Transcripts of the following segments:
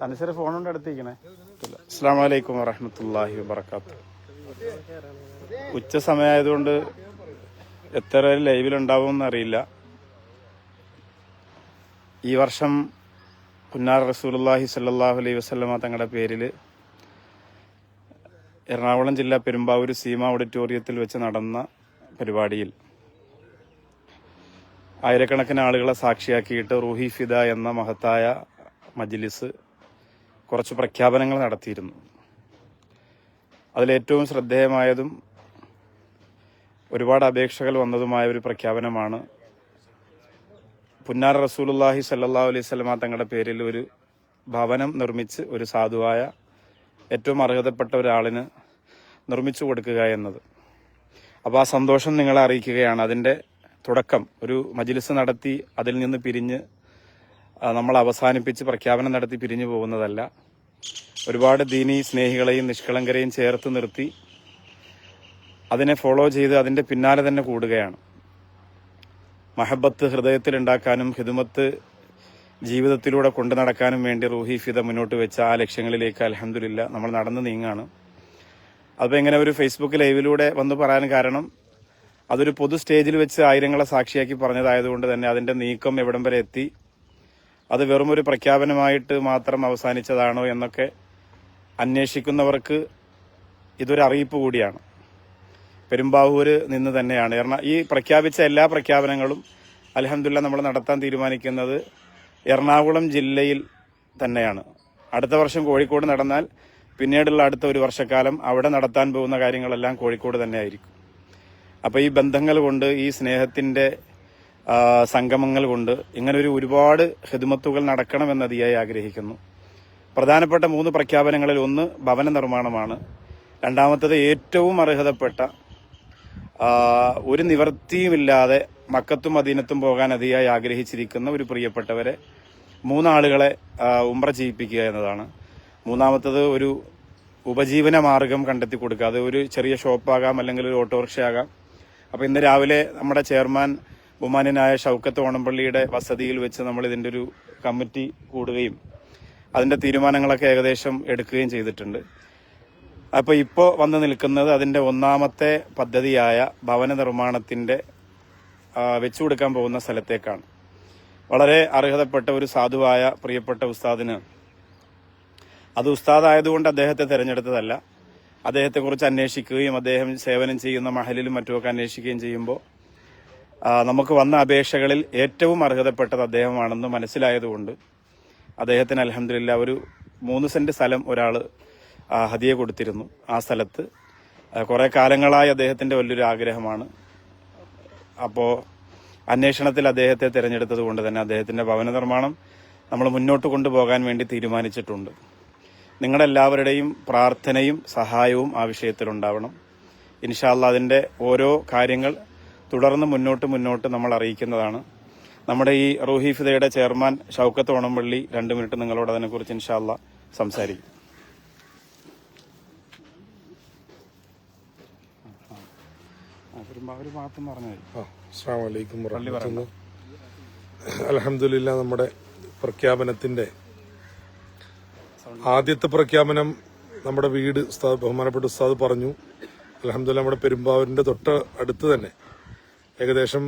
തനിശ്ശേരി ഫോണുകൊണ്ട് അടുത്തിരിക്കണേ. അസ്സാം വലൈക്കും വറഹമത്തല്ലാഹി വബർക്കാത്തു ഉച്ച സമയമായതുകൊണ്ട് എത്ര ലൈവിലുണ്ടാവും ലൈവിലുണ്ടാവുമെന്ന് അറിയില്ല. ഈ വർഷം പുന്നാർ റസൂലുള്ളാഹി സല്ലാഹു അലൈഹി വസ്ലമ തങ്ങളുടെ പേരിൽ എറണാകുളം ജില്ല പെരുമ്പാവൂർ സീമ ഓഡിറ്റോറിയത്തിൽ വെച്ച് നടന്ന പരിപാടിയിൽ ആയിരക്കണക്കിന് ആളുകളെ സാക്ഷിയാക്കിയിട്ട് റൂഹി ഫിദ എന്ന മഹത്തായ മജ്ലിസ് കുറച്ച് പ്രഖ്യാപനങ്ങൾ നടത്തിയിരുന്നു. അതിലേറ്റവും ശ്രദ്ധേയമായതും ഒരുപാട് അപേക്ഷകൾ വന്നതുമായ ഒരു പ്രഖ്യാപനമാണ് പുന്നാർ റസൂലുള്ളാഹി സല്ലാ അലൈഹി സ്വലമ തങ്ങളുടെ പേരിൽ ഒരു ഭവനം നിർമ്മിച്ച് ഒരു സാധുവായ ഏറ്റവും അർഹതപ്പെട്ട ഒരാളിന് നിർമ്മിച്ചു കൊടുക്കുക എന്നത്. അപ്പോൾ ആ സന്തോഷം നിങ്ങളെ അറിയിക്കുകയാണ്. അതിന്റെ തുടക്കം ഒരു മജിലിസ് നടത്തി അതിൽ നിന്ന് പിരിഞ്ഞ് നമ്മൾ അവസാനിപ്പിച്ച് പ്രഖ്യാപനം നടത്തി പിരിഞ്ഞു പോകുന്നതല്ല. ഒരുപാട് ദീനി സ്നേഹികളെയും നിഷ്കളങ്കരെയും ചേർത്ത് നിർത്തി അതിനെ ഫോളോ ചെയ്ത് അതിന്റെ പിന്നാലെ തന്നെ കൂടുകയാണ്. മഹബത്ത് ഹൃദയത്തിൽ ഉണ്ടാക്കാനും ഹിദുമത്ത് ജീവിതത്തിലൂടെ കൊണ്ടു നടക്കാനും വേണ്ടി റൂഹി ഫിദ മുന്നോട്ട് വെച്ച ആ ലക്ഷ്യങ്ങളിലേക്ക് അലഹമില്ല നമ്മൾ നടന്നു നീങ്ങാണ്. അപ്പോൾ ഇങ്ങനെ ഒരു ഫേസ്ബുക്ക് ലൈവിലൂടെ വന്ന് പറയാൻ കാരണം അതൊരു പൊതു സ്റ്റേജിൽ വെച്ച് ആയിരങ്ങളെ സാക്ഷിയാക്കി പറഞ്ഞതായതുകൊണ്ട് തന്നെ അതിന്റെ നീക്കം എവിടം വരെ എത്തി. അത് വെറും ഒരു പ്രഖ്യാപനമായിട്ട് മാത്രം അവസാനിച്ചതാണോ എന്നൊക്കെ അന്വേഷിക്കുന്നവർക്ക് ഇതൊരു അറിയിപ്പ് കൂടിയാണ്. പെരുമ്പാവൂര് നിന്ന് തന്നെയാണ്. കാരണം ഈ പ്രഖ്യാപിച്ച എല്ലാ പ്രഖ്യാപനങ്ങളും അലഹമില്ല നമ്മൾ നടത്താൻ തീരുമാനിക്കുന്നത് എറണാകുളം ജില്ലയിൽ തന്നെയാണ്. അടുത്ത വർഷം കോഴിക്കോട് നടന്നാൽ പിന്നീടുള്ള അടുത്ത ഒരു വർഷക്കാലം അവിടെ നടത്താൻ പോകുന്ന കാര്യങ്ങളെല്ലാം കോഴിക്കോട് തന്നെ ആയിരിക്കും അപ്പോൾ ഈ ബന്ധങ്ങൾ കൊണ്ട് ഈ സ്നേഹത്തിന്റെ സംഗമങ്ങൾ കൊണ്ട് ഇങ്ങനൊരു ഒരു ഒരുപാട് ഹിദ്മത്തുകൾ നടക്കണമെന്ന് അതിയായി ആഗ്രഹിക്കുന്നു. പ്രധാനപ്പെട്ട മൂന്ന് പ്രഖ്യാപനങ്ങളിൽ ഒന്ന് ഭവന നിർമ്മാണമാണ്. രണ്ടാമത്തത് ഏറ്റവും അർഹതപ്പെട്ട ഒരു നിവൃത്തിയുമില്ലാതെ മക്കത്തും അധീനത്തും പോകാൻ അതിയായി ആഗ്രഹിച്ചിരിക്കുന്ന ഒരു പ്രിയപ്പെട്ടവരെ മൂന്നാളുകളെ ഉമ്ര ചെയ്യിപ്പിക്കുക എന്നതാണ്. മൂന്നാമത്തത് ഒരു ഉപജീവന മാർഗം കണ്ടെത്തി കൊടുക്കുക. അത് ഒരു ചെറിയ ഷോപ്പാകാം അല്ലെങ്കിൽ ഒരു ഓട്ടോറിക്ഷ ആകാം അപ്പോൾ ഇന്ന് രാവിലെ നമ്മുടെ ചെയർമാൻ ബഹുമാന്യനായ ഷൗക്കത്ത് ഓണംപള്ളിയുടെ വസതിയിൽ വെച്ച് നമ്മൾ ഇതിന്റെ ഒരു കമ്മിറ്റി കൂടുകയും അതിന്റെ തീരുമാനങ്ങളൊക്കെ ഏകദേശം എടുക്കുകയും ചെയ്തിട്ടുണ്ട്. അപ്പോൾ ഇപ്പോൾ വന്ന് നിൽക്കുന്നത് അതിന്റെ ഒന്നാമത്തെ പദ്ധതിയായ ഭവന നിർമ്മാണത്തിന്റെ വെച്ചു കൊടുക്കാൻ പോകുന്ന സ്ഥലത്തേക്കാണ്. വളരെ അർഹതപ്പെട്ട ഒരു സാധുവായ പ്രിയപ്പെട്ട ഉസ്താദിന്. അത് ഉസ്താദായതുകൊണ്ട് അദ്ദേഹത്തെ തിരഞ്ഞെടുത്തതല്ല. അദ്ദേഹത്തെക്കുറിച്ച് അന്വേഷിക്കുകയും അദ്ദേഹം സേവനം ചെയ്യുന്ന മഹലിലും മറ്റുമൊക്കെ അന്വേഷിക്കുകയും ചെയ്യുമ്പോൾ നമുക്ക് വന്ന അപേക്ഷകളിൽ ഏറ്റവും അർഹതപ്പെട്ടത് അദ്ദേഹമാണെന്ന് മനസ്സിലായതുകൊണ്ട് അദ്ദേഹത്തിന് അലഹമില്ല ഒരു മൂന്ന് സെന്റ് സ്ഥലം ഒരാൾ ഹതിയെ കൊടുത്തിരുന്നു ആ സ്ഥലത്ത്. കുറേ കാലങ്ങളായി അദ്ദേഹത്തിന്റെ വലിയൊരു ആഗ്രഹമാണ്. അപ്പോൾ അന്വേഷണത്തിൽ അദ്ദേഹത്തെ തിരഞ്ഞെടുത്തത് കൊണ്ട് തന്നെ അദ്ദേഹത്തിന്റെ ഭവന നിർമ്മാണം നമ്മൾ മുന്നോട്ട് കൊണ്ടുപോകാൻ വേണ്ടി തീരുമാനിച്ചിട്ടുണ്ട്. നിങ്ങളെല്ലാവരുടെയും പ്രാർത്ഥനയും സഹായവും ആ വിഷയത്തിലുണ്ടാവണം ഇൻഷാല്ല അതിന്റെ ഓരോ കാര്യങ്ങൾ തുടർന്ന് മുന്നോട്ട് മുന്നോട്ട് നമ്മൾ അറിയിക്കുന്നതാണ്. നമ്മുടെ ഈ റൂഹി ഫിദയുടെ ചെയർമാൻ ഷൗക്കത്ത് ഓണംപള്ളി രണ്ട് മിനിറ്റ് നിങ്ങളോട് അതിനെക്കുറിച്ച് ഇൻഷാല്ല സംസാരിക്കും. ഭാഗത്തും അസ്സാം വലൈക്കും അലഹമില്ല നമ്മുടെ പ്രഖ്യാപനത്തിന്റെ ആദ്യത്തെ പ്രഖ്യാപനം നമ്മുടെ വീട് ഉസ്താദ് ബഹുമാനപ്പെട്ട ഉസ്താദ് പറഞ്ഞു. അലഹമില്ല നമ്മുടെ പെരുമ്പാവൂരിന്റെ തൊട്ട് അടുത്ത് തന്നെ. ഏകദേശം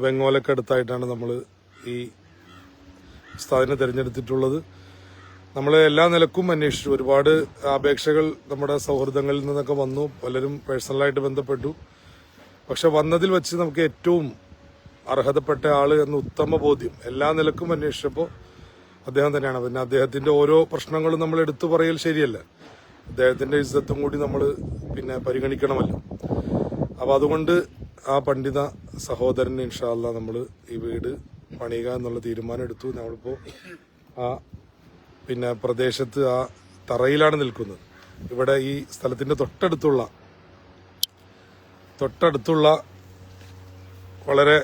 വെങ്ങോലൊക്കെ അടുത്തായിട്ടാണ് നമ്മൾ ഈ ഉസ്താദിനെ തിരഞ്ഞെടുത്തിട്ടുള്ളത്. നമ്മൾ എല്ലാ നിലക്കും അന്വേഷിച്ചു. ഒരുപാട് അപേക്ഷകൾ നമ്മുടെ സൗഹൃദങ്ങളിൽ നിന്നൊക്കെ വന്നു. പലരും പേഴ്സണലായിട്ട് ബന്ധപ്പെട്ടു. പക്ഷെ വന്നതിൽ വെച്ച് നമുക്ക് ഏറ്റവും അർഹതപ്പെട്ട ആൾ എന്ന ഉത്തമ ബോധ്യം എല്ലാ നിലക്കും അന്വേഷിച്ചപ്പോൾ അദ്ദേഹം തന്നെയാണ്. പിന്നെ അദ്ദേഹത്തിന്റെ ഓരോ പ്രശ്നങ്ങളും നമ്മൾ എടുത്തു പറയൽ ശരിയല്ല. അദ്ദേഹത്തിന്റെ ഇജ്ജത്തും കൂടി നമ്മൾ പിന്നെ പരിഗണിക്കണമല്ലോ. അപ്പൊ അതുകൊണ്ട് ആ പണ്ഡിത സഹോദരന് ഇൻഷാല്ല നമ്മൾ ഈ വീട് പണിയുക എന്നുള്ള തീരുമാനം എടുത്തു. നമ്മളിപ്പോ ആ പിന്നെ പ്രദേശത്ത് ആ തറയിലാണ് നിൽക്കുന്നത്. ഇവിടെ ഈ സ്ഥലത്തിന്റെ തൊട്ടടുത്തുള്ള തൊട്ടടുത്തുള്ള വളരെ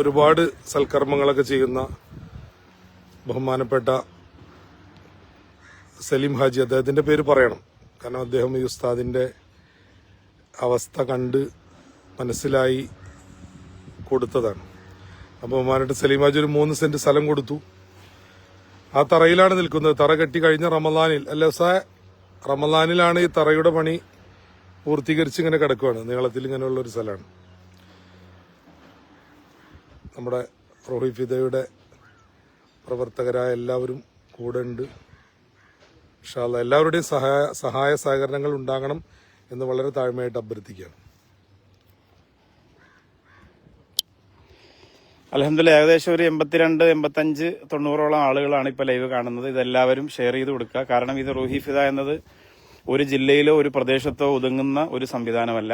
ഒരുപാട് സൽക്കർമ്മങ്ങളൊക്കെ ചെയ്യുന്ന ബഹുമാനപ്പെട്ട സലീം ഹാജി അദ്ദേഹത്തിന്റെ പേര് പറയണം. കാരണം അദ്ദേഹം ഈ ഉസ്താദിന്റെ അവസ്ഥ കണ്ട് മനസ്സിലായി കൊടുത്തതാണ്. അപ്പോൾ ബഹുമാനായിട്ട് സലീം ഹാജി ഒരു മൂന്ന് സെന്റ് സ്ഥലം കൊടുത്തു. ആ തറയിലാണ് നിൽക്കുന്നത്. തറ കെട്ടി കഴിഞ്ഞ റമദാനിൽ അല്ല സാ റമദാനിലാണ് ഈ തറയുടെ പണി പൂർത്തീകരിച്ച് ഇങ്ങനെ കിടക്കുവാണ്. നീളത്തിൽ ഇങ്ങനെയുള്ള ഒരു സ്ഥലമാണ്. നമ്മുടെ റോഹി ഫിദയുടെ പ്രവർത്തകരായ എല്ലാവരും കൂടെ ഉണ്ട്. ഇൻഷാല്ല എല്ലാവരുടെയും സഹായ സഹായ സഹകരണങ്ങൾ ഉണ്ടാകണം എന്ന് വളരെ താഴ്മയായിട്ട് അഭ്യർത്ഥിക്കുകയാണ്. അലഹമില്ല ഏകദേശം ഒരു എൺപത്തിരണ്ട് എൺപത്തഞ്ച് തൊണ്ണൂറോളം ആളുകളാണ് ഇപ്പോൾ ലൈവ് കാണുന്നത്. ഇതെല്ലാവരും ഷെയർ ചെയ്ത് കൊടുക്കുക. കാരണം ഇത് റൂഹി എന്നത് ഒരു ജില്ലയിലോ ഒരു പ്രദേശത്തോ ഒതുങ്ങുന്ന ഒരു സംവിധാനമല്ല.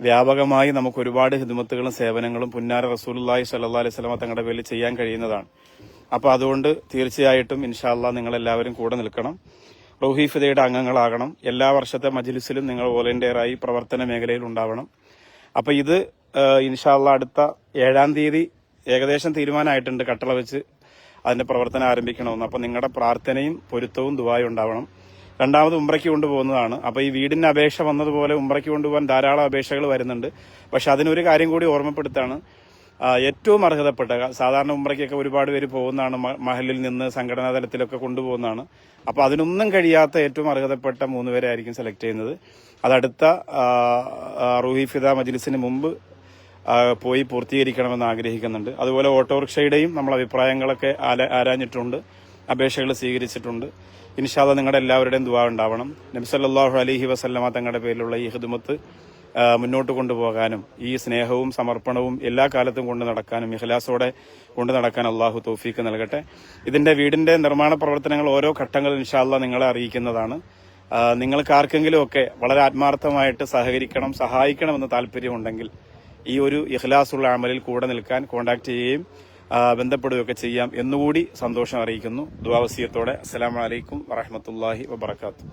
വ്യാപകമായി നമുക്ക് ഒരുപാട് ഹിദ്മത്തുകളും സേവനങ്ങളും പുന്നാര റസൂലുള്ളാഹി സല്ലാ അലൈഹി വസല്ലമ തങ്ങളുടെ പേരിൽ ചെയ്യാൻ കഴിയുന്നതാണ്. അപ്പോൾ അതുകൊണ്ട് തീർച്ചയായിട്ടും ഇൻഷാല്ല നിങ്ങളെല്ലാവരും കൂടെ നിൽക്കണം. റൂഹി അംഗങ്ങളാകണം. എല്ലാ വർഷത്തെ മജ്ലിസിലും നിങ്ങൾ വോളണ്ടിയറായി പ്രവർത്തന മേഖലയിൽ ഉണ്ടാവണം. അപ്പോൾ ഇത് ഇൻഷാല്ല അടുത്ത ഏഴാം തീയതി ഏകദേശം തീരുമാനമായിട്ടുണ്ട് കട്ടള വെച്ച് അതിന്റെ പ്രവർത്തനം ആരംഭിക്കണമെന്ന്. അപ്പോൾ നിങ്ങളുടെ പ്രാർത്ഥനയും പൊരുത്തവും ദുബായും ഉണ്ടാവണം. രണ്ടാമത് ഉമ്പ്രയ്ക്ക് കൊണ്ടുപോകുന്നതാണ്. അപ്പോൾ ഈ വീടിന് അപേക്ഷ വന്നതുപോലെ ഉമ്പ്രയ്ക്ക് കൊണ്ടുപോകാൻ ധാരാളം അപേക്ഷകൾ വരുന്നുണ്ട്. പക്ഷെ അതിനൊരു കാര്യം കൂടി ഓർമ്മപ്പെടുത്താണ്. ഏറ്റവും അർഹതപ്പെട്ട സാധാരണ ഉമ്പ്രയ്ക്കൊക്കെ ഒരുപാട് പേര് പോകുന്നതാണ് മഹലിൽ നിന്ന് സംഘടനാ തലത്തിലൊക്കെ കൊണ്ടുപോകുന്നതാണ്. അപ്പോൾ അതിനൊന്നും കഴിയാത്ത ഏറ്റവും അർഹതപ്പെട്ട മൂന്ന് പേരെ ആയിരിക്കും സെലക്ട് ചെയ്യുന്നത്. അതടുത്ത റൂഹി ഫിദ മജ്ലിസിന് മുമ്പ് പോയി പൂർത്തീകരിക്കണമെന്ന് ആഗ്രഹിക്കുന്നുണ്ട്. അതുപോലെ ഓട്ടോറിക്ഷയുടെയും നമ്മൾ അഭിപ്രായങ്ങളൊക്കെ ആരാഞ്ഞിട്ടുണ്ട്. അപേക്ഷകൾ സ്വീകരിച്ചിട്ടുണ്ട്. ഇൻഷാല്ല നിങ്ങളുടെ എല്ലാവരുടെയും ദുവാ ഉണ്ടാവണം. നബിസല്ലാഹു അലഹി വസല്ലമ തങ്ങളുടെ പേരിലുള്ള ഈ ഹിദുമത്ത് മുന്നോട്ട് കൊണ്ടുപോകാനും ഈ സ്നേഹവും സമർപ്പണവും എല്ലാ കാലത്തും കൊണ്ടു നടക്കാനും ഇഖലാസോടെ കൊണ്ടു നടക്കാൻ അള്ളാഹു തോഫീക്ക് നൽകട്ടെ. ഇതിന്റെ വീടിന്റെ നിർമ്മാണ പ്രവർത്തനങ്ങൾ ഓരോ ഘട്ടങ്ങൾ ഇൻഷാല്ല നിങ്ങളെ അറിയിക്കുന്നതാണ്. നിങ്ങൾക്ക് ആർക്കെങ്കിലും ഒക്കെ വളരെ ആത്മാർത്ഥമായിട്ട് സഹകരിക്കണം സഹായിക്കണമെന്ന് താല്പര്യമുണ്ടെങ്കിൽ ഈ ഒരു ഇഖ്ലാസുള്ള അമലിൽ കൂടെ നിൽക്കാൻ കോൺടാക്ട് ചെയ്യുകയും ബന്ധപ്പെടുകയൊക്കെ ചെയ്യാം എന്നുകൂടി സന്തോഷം അറിയിക്കുന്നു. ദുവാവസിയത്തോടെ അസ്സലാമലൈക്കും വറഹമത്തല്ലാഹി വബർക്കാത്തു